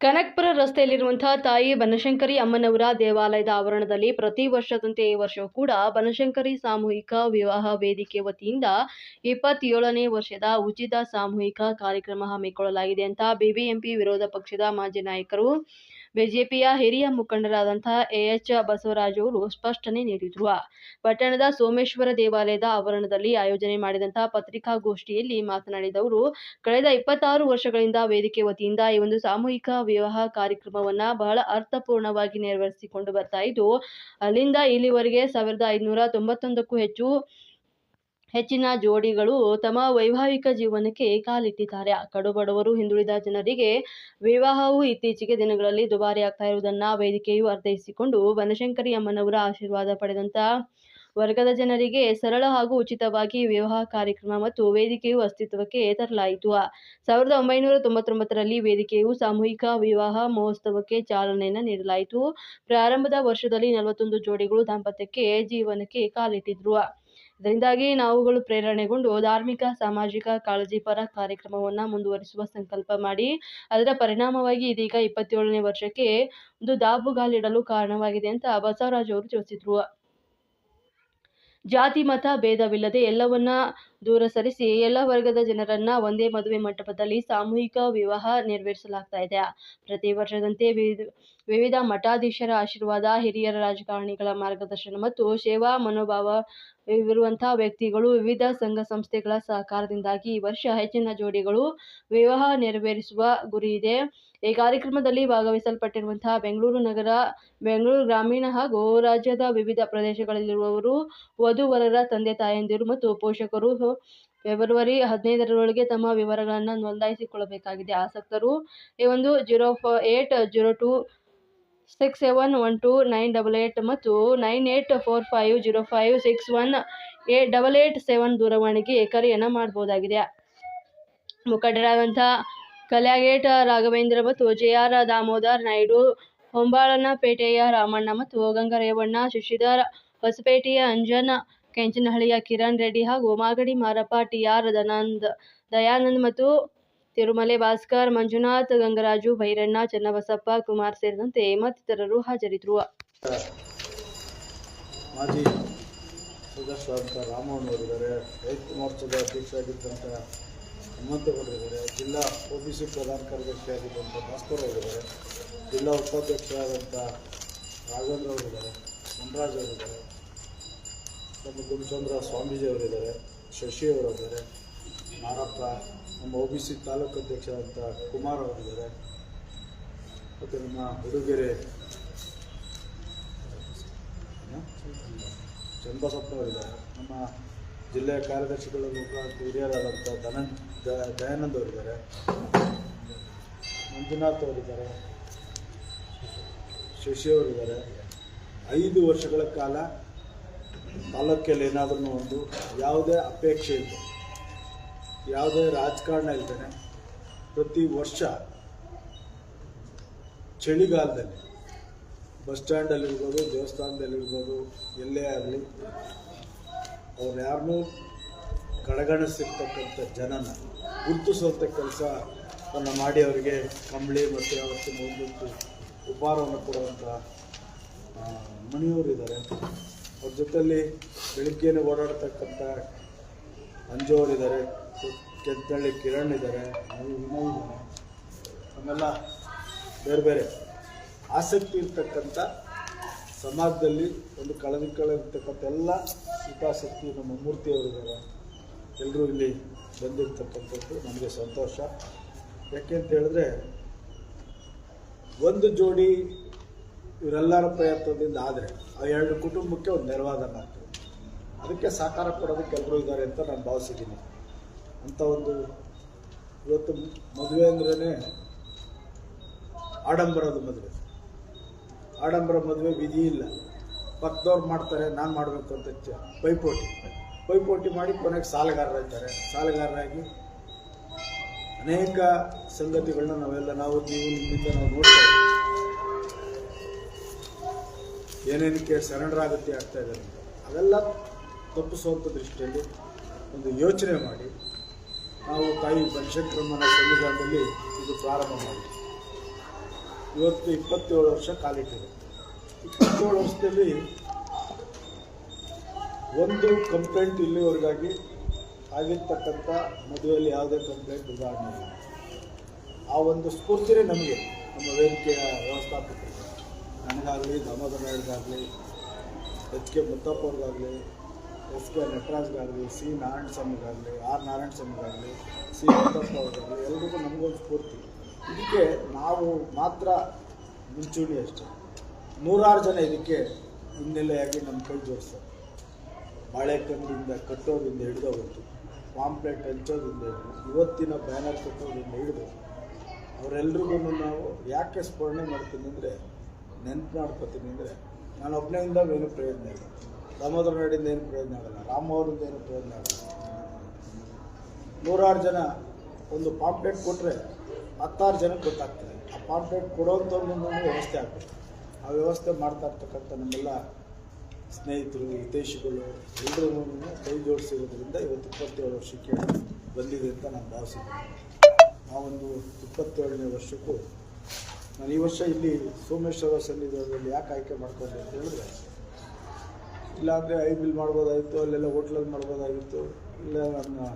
ಕನಕ್ಪುರ ರಸ್ತೆಯಲ್ಲಿರುವಂತಹ ತಾಯಿ ಬನಶಂಕರಿ ಅಮ್ಮನವರ ದೇವಾಲಯದ ಆವರಣದಲ್ಲಿ ಪ್ರತಿ ವರ್ಷದಂತೆ ಈ ವರ್ಷವೂ ಕೂಡ ಬನಶಂಕರಿ ಸಾಮೂಹಿಕ ವಿವಾಹ ವೇದಿಕೆ ವತಿಯಿಂದ ಇಪ್ಪತ್ತೇಳನೇ ವರ್ಷದ ಉಚಿತ ಸಾಮೂಹಿಕ ಕಾರ್ಯಕ್ರಮ ಹಮ್ಮಿಕೊಳ್ಳಲಾಗಿದೆ ಅಂತ ಬಿಬಿಎಂಪಿ ವಿರೋಧ ಪಕ್ಷದ ಮಾಜಿ ನಾಯಕರು ಬಿಜೆಪಿಯ ಹಿರಿಯ ಮುಖಂಡರಾದಂತಹ ಎಎಚ್ ಬಸವರಾಜ್ ಅವರು ಸ್ಪಷ್ಟನೆ ನೀಡಿದ್ರು. ಪಟ್ಟಣದ ಸೋಮೇಶ್ವರ ದೇವಾಲಯದ ಆವರಣದಲ್ಲಿ ಆಯೋಜನೆ ಮಾಡಿದಂತಹ ಪತ್ರಿಕಾಗೋಷ್ಠಿಯಲ್ಲಿ ಮಾತನಾಡಿದ ಅವರು ಕಳೆದ ಇಪ್ಪತ್ತಾರು ವರ್ಷಗಳಿಂದ ವೇದಿಕೆ ವತಿಯಿಂದ ಈ ಒಂದು ಸಾಮೂಹಿಕ ವಿವಾಹ ಕಾರ್ಯಕ್ರಮವನ್ನ ಬಹಳ ಅರ್ಥಪೂರ್ಣವಾಗಿ ನೆರವೇರಿಸಿಕೊಂಡು ಬರ್ತಾ ಇದ್ದು, ಅಲ್ಲಿಂದ ಇಲ್ಲಿವರೆಗೆ ಸಾವಿರದ ಐದುನೂರ ತೊಂಬತ್ತೊಂದಕ್ಕೂ ಹೆಚ್ಚು ಹೆಚ್ಚಿನ ಜೋಡಿಗಳು ತಮ್ಮ ವೈವಾಹಿಕ ಜೀವನಕ್ಕೆ ಕಾಲಿಟ್ಟಿದ್ದಾರೆ. ಕಡು ಬಡವರು ಹಿಂದುಳಿದ ಜನರಿಗೆ ವಿವಾಹವು ಇತ್ತೀಚೆಗೆ ದಿನಗಳಲ್ಲಿ ದುಬಾರಿ ಆಗ್ತಾ ಇರುವುದನ್ನ ವೇದಿಕೆಯು ಅರ್ಥೈಸಿಕೊಂಡು ಬನಶಂಕರಿ ಅಮ್ಮನವರ ಆಶೀರ್ವಾದ ಪಡೆದಂತ ವರ್ಗದ ಜನರಿಗೆ ಸರಳ ಹಾಗೂ ಉಚಿತವಾಗಿ ವಿವಾಹ ಕಾರ್ಯಕ್ರಮ ಮತ್ತು ವೇದಿಕೆಯು ಅಸ್ತಿತ್ವಕ್ಕೆ ತರಲಾಯಿತು. ಸಾವಿರದ ಒಂಬೈನೂರ ತೊಂಬತ್ತೊಂಬತ್ತರಲ್ಲಿ ವೇದಿಕೆಯು ಸಾಮೂಹಿಕ ವಿವಾಹ ಮಹೋತ್ಸವಕ್ಕೆ ಚಾಲನೆಯನ್ನು ನೀಡಲಾಯಿತು. ಪ್ರಾರಂಭದ ವರ್ಷದಲ್ಲಿ ನಲವತ್ತೊಂದು ಜೋಡಿಗಳು ದಾಂಪತ್ಯಕ್ಕೆ ಜೀವನಕ್ಕೆ ಕಾಲಿಟ್ಟಿದ್ರು. ಇದರಿಂದಾಗಿ ನಾವುಗಳು ಪ್ರೇರಣೆಗೊಂಡು ಧಾರ್ಮಿಕ, ಸಾಮಾಜಿಕ, ಕಾಳಜಿಪರ ಕಾರ್ಯಕ್ರಮವನ್ನು ಮುಂದುವರಿಸುವ ಸಂಕಲ್ಪ ಮಾಡಿ, ಅದರ ಪರಿಣಾಮವಾಗಿ ಇದೀಗ ಇಪ್ಪತ್ತೇಳನೇ ವರ್ಷಕ್ಕೆ ಒಂದು ದಾಬುಗಾಲಿಡಲು ಕಾರಣವಾಗಿದೆ ಅಂತ ಬಸವರಾಜ್ ಅವರು ತಿಳಿಸಿದ್ರು. ಜಾತಿ, ಮತ, ಭೇದವಿಲ್ಲದೆ ಎಲ್ಲವನ್ನ ದೂರ ಸರಿಸಿ ಎಲ್ಲ ವರ್ಗದ ಜನರನ್ನ ಒಂದೇ ಮದುವೆ ಮಂಟಪದಲ್ಲಿ ಸಾಮೂಹಿಕ ವಿವಾಹ ನೆರವೇರಿಸಲಾಗ್ತಾ ಇದೆ ಪ್ರತಿ ವರ್ಷದಂತೆ ವಿವಿಧ ಮಠಾಧೀಶರ ಆಶೀರ್ವಾದ, ಹಿರಿಯರ ರಾಜಕಾರಣಿಗಳ ಮಾರ್ಗದರ್ಶನ ಮತ್ತು ಸೇವಾ ಮನೋಭಾವ ಇರುವಂತಹ ವ್ಯಕ್ತಿಗಳು ವಿವಿಧ ಸಂಘ ಸಂಸ್ಥೆಗಳ ಸಹಕಾರದಿಂದಾಗಿ ಈ ವರ್ಷ ಹೆಚ್ಚಿನ ಜೋಡಿಗಳು ವಿವಾಹ ನೆರವೇರಿಸುವ ಗುರಿ ಇದೆ. ಈ ಕಾರ್ಯಕ್ರಮದಲ್ಲಿ ಭಾಗವಹಿಸಲ್ಪಟ್ಟಿರುವಂತಹ ಬೆಂಗಳೂರು ನಗರ, ಬೆಂಗಳೂರು ಗ್ರಾಮೀಣ ಹಾಗೂ ರಾಜ್ಯದ ವಿವಿಧ ಪ್ರದೇಶಗಳಲ್ಲಿರುವವರು, ವಧುವರರ ತಂದೆ ತಾಯಂದಿರು ಮತ್ತು ಪೋಷಕರು ಫೆಬ್ರವರಿ ಹದಿನೈದರೊಳಗೆ ತಮ್ಮ ವಿವರಗಳನ್ನು ನೋಂದಾಯಿಸಿಕೊಳ್ಳಬೇಕಾಗಿದೆ. ಆಸಕ್ತರು ಈ ಒಂದು ಜೀರೋ ಫ eight zero two six seven one two nine double eight ಮತ್ತು nine eight four five zero five six one ಏ ಡಬಲ್ ಏಟ್ ಸೆವೆನ್ ದೂರವಾಣಿಗೆ ಕರೆಯನ್ನು ಮಾಡ್ಬೋದಾಗಿದೆ. ಮುಖಂಡರಾದಂಥ ಕಲ್ಯಾಗೇಟ್ ರಾಘವೇಂದ್ರ ಮತ್ತು ಜೆ ಆರ್ ದಾಮೋದರ್ ನಾಯ್ಡು, ಹೊಂಬಾಳನಪೇಟೆಯ ರಾಮಣ್ಣ ಮತ್ತು ಗಂಗರೇವಣ್ಣ, ಶಶಿಧರ್ ಹೊಸಪೇಟೆಯ ಅಂಜನ್ ಕೆಂಚನಹಳ್ಳಿಯ ಕಿರಣ್ ರೆಡ್ಡಿ ಹಾಗೂ ಮಾಗಡಿ ಮಾರಪ್ಪ, ಟಿ ಆರ್ ದಯಾನಂದ್ ಮತ್ತು ತಿರುಮಲೆ ಭಾಸ್ಕರ್, ಮಂಜುನಾಥ್ ಗಂಗರಾಜು, ಭೈರಣ್ಣ, ಚನ್ನಬಸಪ್ಪ, ಕುಮಾರ್ ಸೇರಿದಂತೆ ಮತ್ತಿತರರು ಹಾಜರಿದ್ದರು. ಮಾಜಿ ಸದಸ್ಯರಾದಂಥ ರಾಮಣ್ಣ ಅವರಿದ್ದಾರೆ. ರೈತ ಮೋರ್ಚಾದ ಅಧ್ಯಕ್ಷರಾಗಿದ್ದಂಥ ಹನುಮಂತಗೌಡರಿದ್ದಾರೆ ಜಿಲ್ಲಾ ಒ ಬಿ ಸಿ ಪ್ರಧಾನ ಕಾರ್ಯದರ್ಶಿಯಾಗಿದ್ದಂಥ ಭಾಸ್ಕರ್ ಅವರಿದ್ದಾರೆ. ಜಿಲ್ಲಾ ಉಪಾಧ್ಯಕ್ಷರಾದಂಥ ರಾಘವೇಂದ್ರ ಅವರಿದ್ದಾರೆ. ಮುನ್ರಾಜ್ ಅವರಿದ್ದಾರೆ. ನಮ್ಮ ಗುರುಚಂದ್ರ ಸ್ವಾಮೀಜಿ ಅವರಿದ್ದಾರೆ ಶಶಿ ಅವರಿದ್ದಾರೆ ಮಾರಪ್ಪ ನಮ್ಮ ಒ ಬಿ ಸಿ ತಾಲೂಕು ಅಧ್ಯಕ್ಷರಾದಂಥ ಕುಮಾರ್ ಅವರಿದ್ದಾರೆ, ಮತ್ತು ನಮ್ಮ ಉಡುಗೆರೆ ಚನ್ನಬಸಪ್ಪನವರಿದ್ದಾರೆ ನಮ್ಮ ಜಿಲ್ಲೆಯ ಕಾರ್ಯದರ್ಶಿಗಳ ಮುಖಾಂತರ ಹಿರಿಯರಾದಂಥ ಧನ ದಯಾನಂದ್ ಅವರಿದ್ದಾರೆ, ಮಂಜುನಾಥ್ ಅವರಿದ್ದಾರೆ, ಶಶಿ ಅವರಿದ್ದಾರೆ. ಐದು ವರ್ಷಗಳ ಕಾಲ ತಾಲೂಕಲ್ಲಿ ಏನಾದ್ರೂ ಒಂದು ಯಾವುದೇ ಅಪೇಕ್ಷೆ ಇದೆ ಯಾವುದೇ ರಾಜಕಾರಣ ಇಲ್ದೇನೆ ಪ್ರತಿ ವರ್ಷ ಚಳಿಗಾಲದಲ್ಲಿ ಬಸ್ ಸ್ಟ್ಯಾಂಡಲ್ಲಿರ್ಬೋದು ದೇವಸ್ಥಾನದಲ್ಲಿರ್ಬೋದು ಎಲ್ಲೇ ಆಗಲಿ, ಅವ್ರು ಯಾರನ್ನೂ ಕಡೆಗಣಿಸಿರ್ತಕ್ಕಂಥ ಜನನ ಗುರುತಿಸುವಂಥ ತನ್ನ ಮಾಡಿ ಅವರಿಗೆ ಕಂಬಳಿ ಮತ್ತು ಅವತ್ತಿನ ಒಂದೊಂದು ಉಪಹಾರವನ್ನು ಕೊಡುವಂಥ ಮನೆಯವರಿದ್ದಾರೆ ಜೊತೆಯಲ್ಲಿ ಬೆಳಿಗ್ಗೆನೇ ಓಡಾಡ್ತಕ್ಕಂಥ ಅಂಜು ಅವರಿದ್ದಾರೆ ಕೆತ್ತಳ್ಳಿ ಕಿರಣ್ ಇದ್ದಾರೆ ಇದ್ದಾರೆ. ಆಮೇಲೆ ಬೇರೆ ಬೇರೆ ಆಸಕ್ತಿ ಇರ್ತಕ್ಕಂಥ ಸಮಾಜದಲ್ಲಿ ಒಂದು ಕಳೆದುಕೊಳ್ಳಿರ್ತಕ್ಕಂಥ ಎಲ್ಲ ಹಿತಾಸಕ್ತಿ ನಮ್ಮ ಮೂರ್ತಿಯವರಿದ್ದಾರೆ. ಎಲ್ಲರೂ ಇಲ್ಲಿ ಬಂದಿರ್ತಕ್ಕಂಥದ್ದು ನಮಗೆ ಸಂತೋಷ. ಯಾಕೆ ಅಂತ ಹೇಳಿದ್ರೆ ಒಂದು ಜೋಡಿ ಇವರೆಲ್ಲರ ಪ್ರಯತ್ನದಿಂದ ಆದರೆ ಆ ಎರಡು ಕುಟುಂಬಕ್ಕೆ ಒಂದು ನೆರವಾದಂಗೆ ಆಗ್ತದೆ ಅದಕ್ಕೆ ಸಹಕಾರ ಕೊಡೋದಕ್ಕೆ ಎಲ್ಲರೂ ಇದ್ದಾರೆ ಅಂತ ನಾನು ಭಾವಿಸಿದ್ದೀನಿ. ಅಂಥ ಒಂದು ಇವತ್ತು ಮದುವೆ ಅಂದ್ರೇ ಆಡಂಬರದ ಮದುವೆ. ಆಡಂಬರ ಮದುವೆ ವಿಧಿ ಇಲ್ಲ. ಪಕ್ಕದವ್ರು ಮಾಡ್ತಾರೆ, ನಾನು ಮಾಡಬೇಕು ಅಂತ ಪೈಪೋಟಿ. ಪೈಪೋಟಿ ಮಾಡಿ ಕೊನೆಗೆ ಸಾಲಗಾರರಾಗ್ತಾರೆ ಸಾಲಗಾರರಾಗಿ ಅನೇಕ ಸಂಗತಿಗಳನ್ನ ನಾವೆಲ್ಲ ನಾವು ನೀವು ನಿಮ್ಮಿಂದ ನಾವು ನೋಡ್ತಾ ಏನೇನಕ್ಕೆ ಸರೆಂಡರ್ ಆಗ್ತಾ ಇದ್ದಾರೆ ಅಂತ ಅವೆಲ್ಲ ತಪ್ಪಿಸುವಂಥ ದೃಷ್ಟಿಯಲ್ಲಿ ಒಂದು ಯೋಚನೆ ಮಾಡಿ. ನಾವು ತಾಯಿ ಬನಶಂಕರಮ್ಮನ ಸನ್ನಿಧಾನದಲ್ಲಿ ಇದು ಪ್ರಾರಂಭ ಮಾಡಿ ಇವತ್ತು ಇಪ್ಪತ್ತೇಳು ವರ್ಷ ಕಾಲಿಟ್ಟಿದೆ. ಇಪ್ಪತ್ತೇಳು ವರ್ಷದಲ್ಲಿ ಒಂದು ಕಂಪ್ಲೇಂಟ್ ಇಲ್ಲಿವರೆಗಾಗಿ ಆಗಿರ್ತಕ್ಕಂಥ ಮದುವೆಯಲ್ಲಿ ಯಾವುದೇ ಕಂಪ್ಲೇಂಟ್ ಉದಾಹರಣೆ ಆ ಒಂದು ಸ್ಫೂರ್ತಿನೇ ನಮಗೆ ನಮ್ಮ ವೇದಿಕೆಯ ವ್ಯವಸ್ಥಾಪಕರಿಗೆ ನನಗಾಗಲಿ ದಾಮೋದರ ನಾಯ್ಡ್ಗಾಗಲಿ ಎಚ್ ಕೆ ಮುತ್ತಪ್ಪ ಅವ್ರಿಗಾಗಲಿ ಎಸ್ ಕೆ ನಟರಾಜ್ಗಾಗಲಿ, ಸಿ ನಾರಾಯಣ ಸ್ವಾಮಿಗಾಗಲಿ ಆರ್ ನಾರಾಯಣ ಸ್ವಾಮಿಗಾಗಲಿ ಸಿ ಮುತ್ತಪ್ಪ ಅವ್ರಿಗಾಗಲಿ ಎಲ್ರಿಗೂ ನಮಗೊಂದು ಸ್ಫೂರ್ತಿ. ಇದಕ್ಕೆ ನಾವು ಮಾತ್ರ ಮುಂಚೂಣಿ ಅಷ್ಟೆ. ನೂರಾರು ಜನ ಇದಕ್ಕೆ ಹಿನ್ನೆಲೆಯಾಗಿ ನಮ್ಮ ಕೈ ಜೋಡಿಸ್ತಾರೆ. ಬಾಳೆಕಂದಿಂದ ಕಟ್ಟೋದ್ರಿಂದ ಹಿಡಿದವರು ಪಾಂಪ್ಲೆಟ್ ಹಂಚೋದ್ರಿಂದ ಹಿಡಿದು, ಇವತ್ತಿನ ಬ್ಯಾನರ್ ಕಟ್ಟೋದ್ರಿಂದ ಹಿಡಿದು, ಅವರೆಲ್ರಿಗೂ ನಾವು ಯಾಕೆ ಸ್ಮರಣೆ ಮಾಡ್ತೀನಿ ಅಂದರೆ ನೆನ್ಪು ಮಾಡ್ಕೊತೀನಿ ಅಂದರೆ ನಾನು ಒಬ್ಬನೆಯಿಂದ ಏನು ಪ್ರಯೋಜನ ಇಲ್ಲ. ದಾಮೋದರ ನಾಡಿಂದ ಏನು ಪ್ರಯೋಜನ ಆಗಲ್ಲ. ರಾಮ ಅವರಿಂದ ಏನು ಪ್ರಯೋಜನ ಆಗಲ್ಲ. ನೂರಾರು ಜನ ಒಂದು ಪಾಂಪ್ಲೆಟ್ ಕೊಟ್ಟರೆ ಹತ್ತಾರು ಜನಕ್ಕೆ ಗೊತ್ತಾಗ್ತದೆ. ಆ ಪಾಂಪ್ಲೆಟ್ ಒಂದು ವ್ಯವಸ್ಥೆ ಆಗಬೇಕು. ಆ ವ್ಯವಸ್ಥೆ ಮಾಡ್ತಾ ಇರ್ತಕ್ಕಂಥ ನಮ್ಮೆಲ್ಲ ಸ್ನೇಹಿತರು, ಹಿತೈಷಿಗಳು ಎಲ್ಲರೂ ಕೈ ಜೋಡಿಸಿರೋದ್ರಿಂದ ಇವತ್ತು ಇಪ್ಪತ್ತೇಳು ವರ್ಷಕ್ಕೆ ಬಂದಿದೆ ಅಂತ ನಾನು ಆ ಒಂದು ಇಪ್ಪತ್ತೇಳನೇ ವರ್ಷಕ್ಕೂ ನಾನು ಈ ವರ್ಷ ಇಲ್ಲಿ ಸೋಮೇಶ್ವರ ಸನ್ನಿಧಾನದಲ್ಲಿ ಯಾಕೆ ಆಯ್ಕೆ ಮಾಡ್ಕೊಂಡೆ ಅಂತ ಹೇಳಿದ್ರೆ, ಇಲ್ಲಾಂದರೆ ಐ ಬಿಲ್ ಮಾಡ್ಬೋದಾಗಿತ್ತು, ಅಲ್ಲೆಲ್ಲ ಹೋಟ್ಲಲ್ಲಿ ಮಾಡ್ಬೋದಾಗಿತ್ತು, ಇಲ್ಲ ನನ್ನ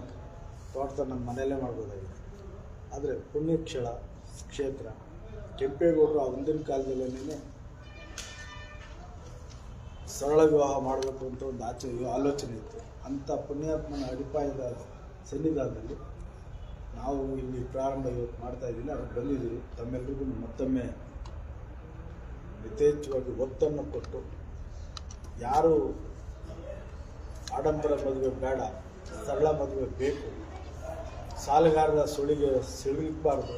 ತೋಟದ ನಮ್ಮ ಮನೆಯಲ್ಲೇ ಮಾಡ್ಬೋದಾಗಿತ್ತು. ಆದರೆ ಪುಣ್ಯಕ್ಷಳ ಕ್ಷೇತ್ರ, ಕೆಂಪೇಗೌಡರು ಆ ಒಂದಿನ ಕಾಲದಲ್ಲೇ ಸರಳ ವಿವಾಹ ಮಾಡಬೇಕು ಅಂತ ಒಂದು ಆಚೆ, ಆಲೋಚನೆ ಇತ್ತು. ಅಂಥ ಪುಣ್ಯಾತ್ಮನ ಅಡಿಪಾಯದ ಸನ್ನಿಧಾನದಲ್ಲಿ ನಾವು ಇಲ್ಲಿ ಪ್ರಾರಂಭ ಇವತ್ತು ಮಾಡ್ತಾ ಇದ್ದೀವಿ, ಅದಕ್ಕೆ ಬಂದಿದ್ದೀವಿ. ತಮ್ಮೆಲ್ಲರಿಗೂ ಮತ್ತೊಮ್ಮೆ ಯಥೇಚ್ಛವಾಗಿ ಒತ್ತನ್ನು ಕೊಟ್ಟು, ಯಾರು ಆಡಂಬರ ಮದುವೆ ಬೇಡ, ಸರಳ ಮದುವೆ ಬೇಕು, ಸಾಲಗಾರರ ಸುಳಿಗೆ ಸಿಳಿಬಾರ್ದು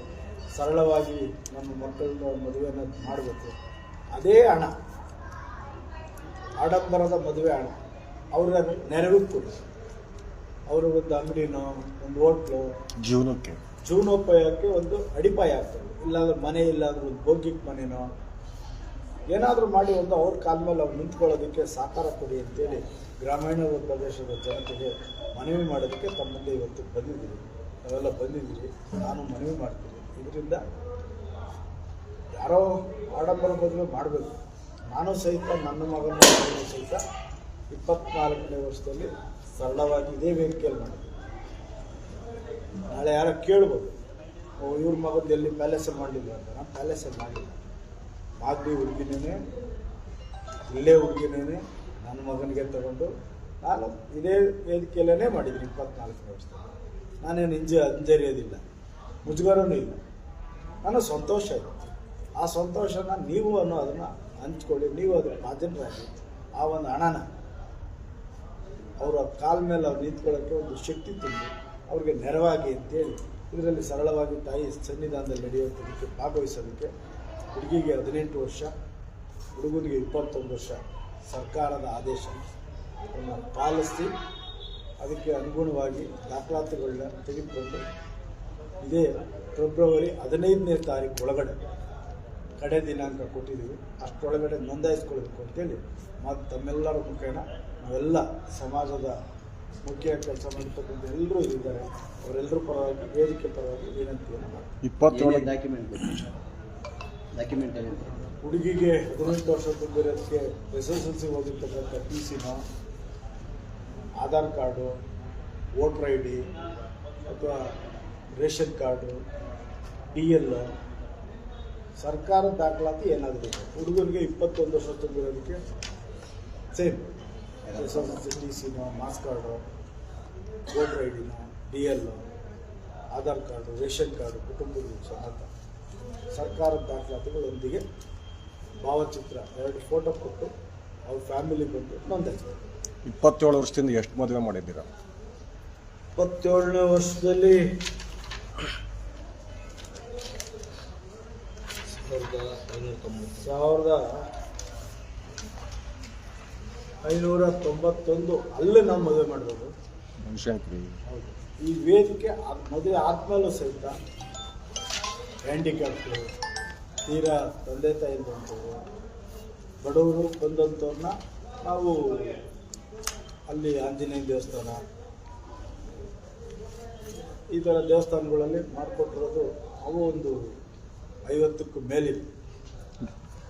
ಸರಳವಾಗಿ ನಮ್ಮ ಮಕ್ಕಳನ್ನ ಮದುವೆಯನ್ನು ಮಾಡಬೇಕು. ಅದೇ ಹಣ, ಆಡಂಬರದ ಮದುವೆ ಹಣ ಅವ್ರ ನೆರವಿಗೆ ಕೊಡಿ. ಅವರು ಒಂದು ಅಂಗಡಿನೋ ಒಂದು ಹೋಟ್ಲು. ಜೀವನಕ್ಕೆ ಜೀವನೋಪಾಯಕ್ಕೆ ಒಂದು ಅಡಿಪಾಯ ಆಗ್ತದೆ ಇಲ್ಲಾಂದ್ರೆ ಮನೆ ಇಲ್ಲಾಂದ್ರೆ ಒಂದು ಭೋಗ್ಯಕ್ಕೆ ಮನೆನೋ. ಏನಾದರೂ ಮಾಡಿ ಒಂದು ಅವ್ರ ಕಾಲ ಮೇಲೆ ಅವ್ರು ನಿಂತ್ಕೊಳ್ಳೋದಕ್ಕೆ ಸಾಕಾರ ಕೊಡಿ ಅಂತೇಳಿ ಗ್ರಾಮೀಣ ಪ್ರದೇಶದ ಜನತೆಗೆ ಮನವಿ ಮಾಡೋದಕ್ಕೆ ತಮ್ಮಲ್ಲಿ ಇವತ್ತು ಬಂದಿದ್ದೀವಿ ನಾವೆಲ್ಲ ಬಂದಿದ್ದೀವಿ ನಾನು ಮನವಿ ಮಾಡ್ತೀನಿ. ಇದರಿಂದ ಯಾರೋ ಆಡಂಬರ ಬದಲು ಮಾಡಬೇಕು. ನಾನು ಸಹಿತ ನನ್ನ ಮಗನ ಸಹಿತ ಇಪ್ಪತ್ನಾಲ್ಕನೇ ವರ್ಷದಲ್ಲಿ ಸರಳವಾಗಿ ಇದೇ ವೇದಿಕೆಯಲ್ಲಿ ಮಾಡಿ ನಾಳೆ ಯಾರೋ ಕೇಳ್ಬೋದು, ಓ, ಇವ್ರ ಮಗಂದು ಎಲ್ಲಿ ಪ್ಯಾಲೇಸಲ್ಲಿ ಮಾಡಲಿಲ್ಲ ಅಂತ. ನಾನು ಪ್ಯಾಲೇಸಲ್ಲಿ ಮಾಡಲಿಲ್ಲ. ಮಾಗಡಿ ಹುಡುಗಿನೇ ಇಲ್ಲೇ ಹುಡುಗಿನೇ ನನ್ನ ಮಗನಿಗೆ ತಗೊಂಡು ನಾನು ಇದೇ ವೇದಿಕೆಯಲ್ಲೇ ಮಾಡಿದ್ದೀನಿ ಇಪ್ಪತ್ನಾಲ್ಕು ವರ್ಷ ನಾನೇನು ಇಂಜ ಹಿಂಜರಿಯೋದಿಲ್ಲ ಮುಜುಗರನೂ ಇಲ್ಲ. ನನಗೆ ಸಂತೋಷ ಇದೆ ಆ ಸಂತೋಷನ ನೀವು ಅನ್ನೋ ಅದನ್ನು ಹಂಚ್ಕೊಳ್ಳಿ. ನೀವು ಅದರ ಹಾಜರಾಗಿ ಆ ಒಂದು ಹಣನ ಅವರ ಕಾಲ ಮೇಲೆ ಅವ್ರು ನಿಂತ್ಕೊಳ್ಳೋಕ್ಕೆ ಒಂದು ಶಕ್ತಿ ತುಂಬಿ ಅವ್ರಿಗೆ ನೆರವಾಗಿ ಅಂತೇಳಿ ಇದರಲ್ಲಿ ಸರಳವಾಗಿ ತಾಯಿ ಸನ್ನಿಧಾನದಲ್ಲಿ ನಡೆಯುವಂಥದಕ್ಕೆ ಭಾಗವಹಿಸೋದಕ್ಕೆ ಹುಡುಗಿಗೆ ಹದಿನೆಂಟು ವರ್ಷ, ಹುಡುಗನಿಗೆ ಇಪ್ಪತ್ತೊಂದು ವರ್ಷ ಸರ್ಕಾರದ ಆದೇಶ. ಪಾಲಿಸಿ ಅದಕ್ಕೆ ಅನುಗುಣವಾಗಿ ದಾಖಲಾತಿಗಳನ್ನ ತೆಗೆದುಕೊಂಡು ಇದೇ ಫೆಬ್ರವರಿ ಹದಿನೈದನೇ ತಾರೀಕು ಒಳಗಡೆ ಕಡೆ ದಿನಾಂಕ ಕೊಟ್ಟಿದ್ದೀವಿ. ಅಷ್ಟರೊಳಗಡೆ ನೋಂದಾಯಿಸ್ಕೊಳ್ಬೇಕು ಅಂತೇಳಿ ಮತ್ತು ತಮ್ಮೆಲ್ಲರ ಮುಖೇನ ನಾವೆಲ್ಲ ಸಮಾಜದ ಮುಖ್ಯ ಕೆಲಸ ಮಾಡಿರ್ತಕ್ಕಂಥ ಎಲ್ಲರೂ ಇದ್ದಾರೆ. ಅವರೆಲ್ಲರೂ ಪರವಾಗಿ ವೇದಿಕೆ ಪರವಾಗಿ ವಿನಂತಿಯನ್ನು ಮಾಡ್ತೀವಿ ಇಪ್ಪತ್ತೇಳು ಡಾಕ್ಯುಮೆಂಟ್ ಡಾಕ್ಯುಮೆಂಟ್ ಹುಡುಗಿಗೆ ಹದಿನೆಂಟು ವರ್ಷ ತುಂಬಿರೋದಕ್ಕೆ ಎಸ್ ಎಸ್ ಎಲ್ ಸಿ ಓದಿರ್ತಕ್ಕಂಥ ಟಿ ಸಿನ Aadhaar card voter I D ಅಥವಾ ರೇಷನ್ ಕಾರ್ಡು ಡಿ ಎಲ್ ಸರ್ಕಾರದ ದಾಖಲಾತಿ ಏನಾದರೂ ಬೇಕು. ಹುಡುಗರಿಗೆ ಇಪ್ಪತ್ತೊಂದು ವರ್ಷ ತುಂಬಿರೋದಕ್ಕೆ ಸೇಮ್. ಟಿ ಸಿನೋ marks card voter I ಡಿನೋ D L Aadhaar card ration card ಕುಟುಂಬದ ಸಮೇತ ಸರ್ಕಾರದ ದಾಖಲಾತಿಗಳೊಂದಿಗೆ ಭಾವಚಿತ್ರ ಎರಡು ಫೋಟೋ ಕೊಟ್ಟು ಅವ್ರ ಫ್ಯಾಮಿಲಿ ಬಂದು ನೋಂದಾಯಿಸ್ತಾರೆ ಇಪ್ಪತ್ತೇಳು ವರ್ಷದಿಂದ ಎಷ್ಟು ಮದುವೆ ಮಾಡಿದ್ದೀರಾ? ಇಪ್ಪತ್ತೇಳನೇ ವರ್ಷದಲ್ಲಿ ಸಾವಿರದ ಸಾವಿರದ ಐನೂರ ತೊಂಬತ್ತೊಂದು ಅಲ್ಲೇ ನಾವು ಮದುವೆ ಮಾಡಿರೋದು ಬನಶಂಕರಿ ಹೌದು. ಈ ವೇದಿಕೆ ಮದುವೆ ಆದ್ಮೇಲೂ ಸಹಿತ ಹ್ಯಾಂಡಿಕ್ಯಾಪ್ಟು ತೀರಾ ತಂದೆ ತಾಯಿ ಬಂದವರು ಬಡವರು ಬಂದಂಥವ್ರನ್ನ ನಾವು ಅಲ್ಲಿ ಆಂಜನೇಯ ದೇವಸ್ಥಾನ ಈ ಥರ ದೇವಸ್ಥಾನಗಳಲ್ಲಿ ಮಾಡಿಕೊಟ್ಟಿರೋದು ಅವು ಒಂದು ಐವತ್ತಕ್ಕೂ ಮೇಲಿದೆ.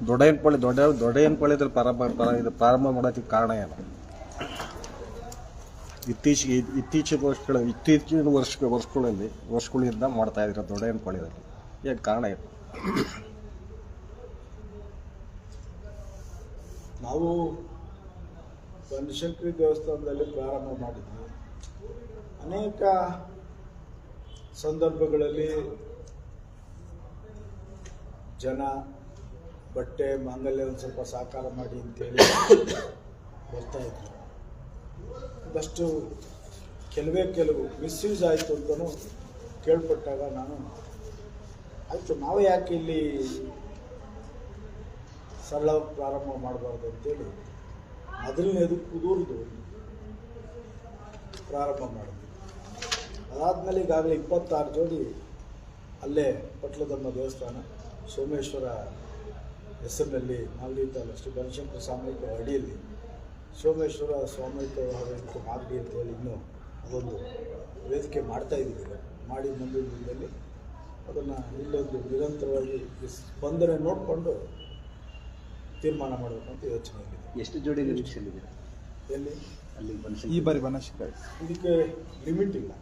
ದೊಡ್ಡಯನಪಳ್ಳಿ ದೊಡ್ಡ ದೊಡ್ಡಯನಪಳ್ಳಿದಲ್ಲಿ ಪ್ರಾರಂಭ ಪ್ರ- ಇದು ಪ್ರಾರಂಭ ಮಾಡೋದಕ್ಕೆ ಕಾರಣ ಏನು? ಇತ್ತೀಚೆಗೆ ಇತ್ತೀಚಿನ ವರ್ಷಗಳ, ಇತ್ತೀಚಿನ ವರ್ಷ, ವರ್ಷಗಳಲ್ಲಿ, ವರ್ಷಗಳಿಂದ ಮಾಡ್ತಾ ಇದ್ದೀರ ದೊಡ್ಡಯನಪಳ್ಳಿದಲ್ಲಿ ಏನು ಕಾರಣ ಏನು? ನಾವು ಬನಶಂಕರಿ ದೇವಸ್ಥಾನದಲ್ಲಿ ಪ್ರಾರಂಭ ಮಾಡಿದ್ವಿ. ಅನೇಕ ಸಂದರ್ಭಗಳಲ್ಲಿ ಜನ ಬಟ್ಟೆ ಮಾಂಗಲ್ಯ ಒಂದು ಸ್ವಲ್ಪ ಸಹಕಾರ ಮಾಡಿ ಅಂತೇಳಿ ಬರ್ತಾ ಇದ್ರು ಅದಷ್ಟು ಕೆಲವೇ ಕೆಲವು ಮಿಸ್ಯೂಸ್ ಆಯಿತು ಅಂತಲೂ ಕೇಳ್ಪಟ್ಟಾಗ ನಾನು, ಆಯಿತು, ನಾವು ಯಾಕೆ ಇಲ್ಲಿ ಸರಳವಾಗಿ ಪ್ರಾರಂಭ ಮಾಡಬಾರ್ದು ಅಂತೇಳಿ ಮೊದಲನೇದು ಕುದೂರ್ದು ಪ್ರಾರಂಭ ಮಾಡಿದ್ವಿ. ಅದಾದಮೇಲೆ ಈಗಾಗಲೇ ಇಪ್ಪತ್ತಾರು ಜೋಡಿ ಅಲ್ಲೇ ಪಟ್ಲದಮ್ಮ ದೇವಸ್ಥಾನ ಸೋಮೇಶ್ವರ ಹೆಸರಿನಲ್ಲಿ ನಾಲ್ಕು ಶ್ರೀ ಬನಶಂಕರ ಸಾಮೂಹಿಕ ಅಡಿಯಲ್ಲಿ ಸೋಮೇಶ್ವರ ಸ್ವಾಮಿತ್ವ ವೇದಿಕೆ ಅಂತ ಅಂತೇಳಿ ಇನ್ನೂ ಅದೊಂದು ವೇದಿಕೆ ಮಾಡ್ತಾ ಇದ್ದೀವಿ. ಈಗ ಮಾಡಿ ಮುಂದಿನ ದಿನದಲ್ಲಿ ಅದನ್ನು ಇಲ್ಲೊಂದು ನಿರಂತರವಾಗಿ ಸ್ಪಂದನೆ ನೋಡಿಕೊಂಡು ತೀರ್ಮಾನ ಮಾಡಬೇಕು ಅಂತ ಇದೆ ಎಷ್ಟು ಜೋಡಿ ಎಲ್ಲಿ? ಅಲ್ಲಿ ಈ ಬಾರಿ ಬನಶಂಕರಿ. ಇದಕ್ಕೆ ಲಿಮಿಟ್ ಇಲ್ಲ.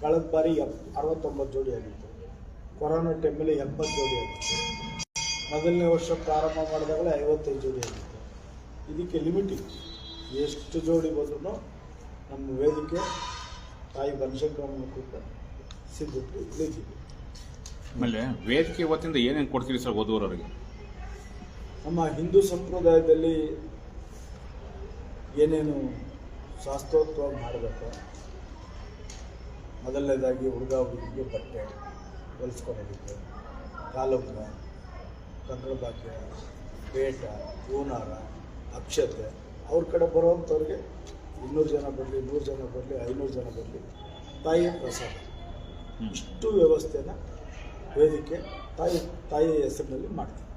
ಕಳೆದ ಬಾರಿ ಎಪ್ ಅರವತ್ತೊಂಬತ್ತು ಜೋಡಿ ಆಗಿತ್ತು. ಕೊರೋನಾ ಟೈಮಲ್ಲಿ ಎಂಬತ್ತು ಜೋಡಿ ಆಗಿತ್ತು. ಮೊದಲನೇ ವರ್ಷ ಪ್ರಾರಂಭ ಮಾಡಿದಾಗಲೇ ಐವತ್ತೈದು ಜೋಡಿ ಆಗಿತ್ತು. ಇದಕ್ಕೆ ಲಿಮಿಟ್ ಇದೆ. ಎಷ್ಟು ಜೋಡಿ ಬಂದ್ರೂ ನಮ್ಮ ವೇದಿಕೆ ತಾಯಿ ಬನಶಂಕರಮ್ಮನ ಕೂಡ ಸಿದ್ಧತೆ ಇಳಿತೀವಿ ಆಮೇಲೆ ವೇದಿಕೆ ಇವತ್ತಿಂದ ಏನೇನು ಕೊಡ್ತೀರಿ ಸರ್ ಓದುವವರಿಗೆ ನಮ್ಮ ಹಿಂದೂ ಸಂಪ್ರದಾಯದಲ್ಲಿ ಏನೇನು ಶಾಸ್ತ್ರೋತ್ವ ಮಾಡಬೇಕು ಮೊದಲನೇದಾಗಿ ಹುಡುಗ ಹುಡುಗಿಗೆ ಬಟ್ಟೆ ಹೊಲಿಸ್ಕೊಡೋದಕ್ಕೆ ಕಾಲುಂಗ್ರ. ಕಂಕಣ ಭಾಗ್ಯ ಪೇಟ ಹೂನಾರ ಅಕ್ಷತೆ ಅವ್ರ ಕಡೆ ಬರುವಂಥವ್ರಿಗೆ ಇನ್ನೂರು ಜನ ಬರಲಿ ನೂರು ಜನ ಬರಲಿ ಐನೂರು ಜನ ಬರಲಿ ತಾಯಿ ಪ್ರಸಾದ. ಇಷ್ಟು ವ್ಯವಸ್ಥೆನ ವೇದಿಕೆ ತಾಯಿ ತಾಯಿಯ ಹೆಸರಿನಲ್ಲಿ ಮಾಡ್ತೀವಿ